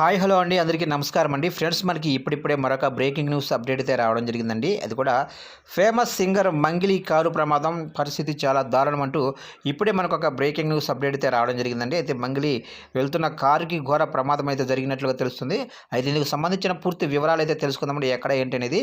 Hi hello అండి. అందరికీ నమస్కారం అండి. ఫ్రెండ్స్ మనకి ఇప్పుడిప్పుడే మరొక బ్రేకింగ్ న్యూస్ అప్డేట్ అయితే రావడం జరిగిందండి. అది కూడా ఫేమస్ సింగర్ మంగిలి కారు ప్రమాదం పరిస్థితి చాలా దారుణం అంటూ ఇప్పుడే మనకు ఒక బ్రేకింగ్ న్యూస్ అప్డేట్ అయితే రావడం జరిగిందండి. అయితే మంగిలి వెళ్తున్న కారుకి ఘోర ప్రమాదం అయితే జరిగినట్లుగా తెలుస్తుంది. అయితే ఇందుకు సంబంధించిన పూర్తి వివరాలు అయితే తెలుసుకుందామండి. ఎక్కడ ఏంటి అనేది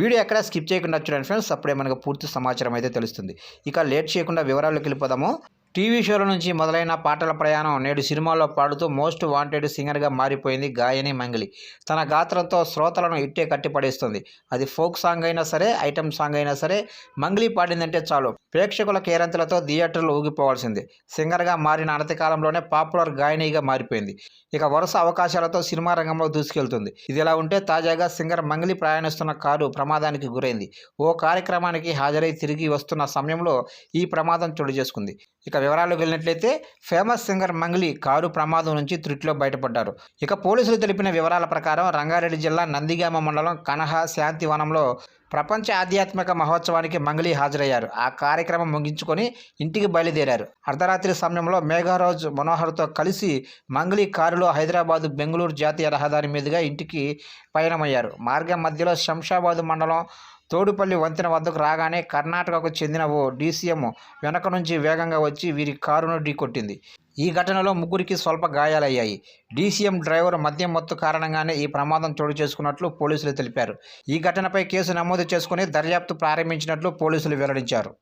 వీడియో ఎక్కడ స్కిప్ చేయకుండా చూడండి ఫ్రెండ్స్. అప్పుడే మనకు పూర్తి సమాచారం అయితే తెలుస్తుంది. ఇక లేట్ చేయకుండా వివరాల్లోకి వెళ్ళిపోదాము. టీవీ షోల నుంచి మొదలైన పాటల ప్రయాణం నేడు సినిమాల్లో పాడుతూ మోస్ట్ వాంటెడ్ సింగర్గా మారిపోయింది గాయని మంగిలి. తన గాత్రంతో శ్రోతలను ఇట్టే కట్టిపడేస్తుంది. అది ఫోక్ సాంగ్ అయినా సరే ఐటమ్ సాంగ్ అయినా సరే మంగిలి పాడిందంటే చాలు. ప్రేక్షకుల కేరంతలతో థియేటర్లు ఊగిపోవాల్సిందే. సింగర్గా మారిన అనతి కాలంలోనే పాపులర్ గాయనిగా మారిపోయింది. ఇక వరుస అవకాశాలతో సినిమా రంగంలో దూసుకెళ్తుంది. ఇది ఇలా ఉంటే తాజాగా సింగర్ మంగిలి ప్రయాణిస్తున్న కారు ప్రమాదానికి గురైంది. ఓ కార్యక్రమానికి హాజరై తిరిగి వస్తున్న సమయంలో ఈ ప్రమాదం చోటు చేసుకుంది. ఇక వివరాల్లోకి వెళ్ళినట్లయితే ఫేమస్ సింగర్ మంగ్లీ కారు ప్రమాదం నుంచి త్రుటిలో బయటపడ్డారు. ఇక పోలీసులు తెలిపిన వివరాల ప్రకారం రంగారెడ్డి జిల్లా నందిగామ మండలం కనహ శాంతివనంలో ప్రపంచ ఆధ్యాత్మిక మహోత్సవానికి మంగ్లీ హాజరయ్యారు. ఆ కార్యక్రమం ముగించుకొని ఇంటికి బయలుదేరారు. అర్ధరాత్రి సమయంలో మేఘారోజ్ మనోహర్తో కలిసి మంగ్లీ కారులో హైదరాబాదు బెంగళూరు జాతీయ రహదారి మీదుగా ఇంటికి పయనమయ్యారు. మార్గం మధ్యలో శంషాబాద్ మండలం తోడుపల్లి వంతెన వద్దకు రాగానే కర్ణాటకకు చెందిన ఓ డీసీఎం వెనక నుంచి వేగంగా వచ్చి వీరి కారును ఢీకొట్టింది. ఈ ఘటనలో ముగ్గురికి స్వల్ప గాయాలయ్యాయి. డీసీఎం డ్రైవర్ మద్యం మత్తు కారణంగానే ఈ ప్రమాదం చోటు చేసుకున్నట్లు పోలీసులు తెలిపారు. ఈ ఘటనపై కేసు నమోదు చేసుకుని దర్యాప్తు ప్రారంభించినట్లు పోలీసులు వెల్లడించారు.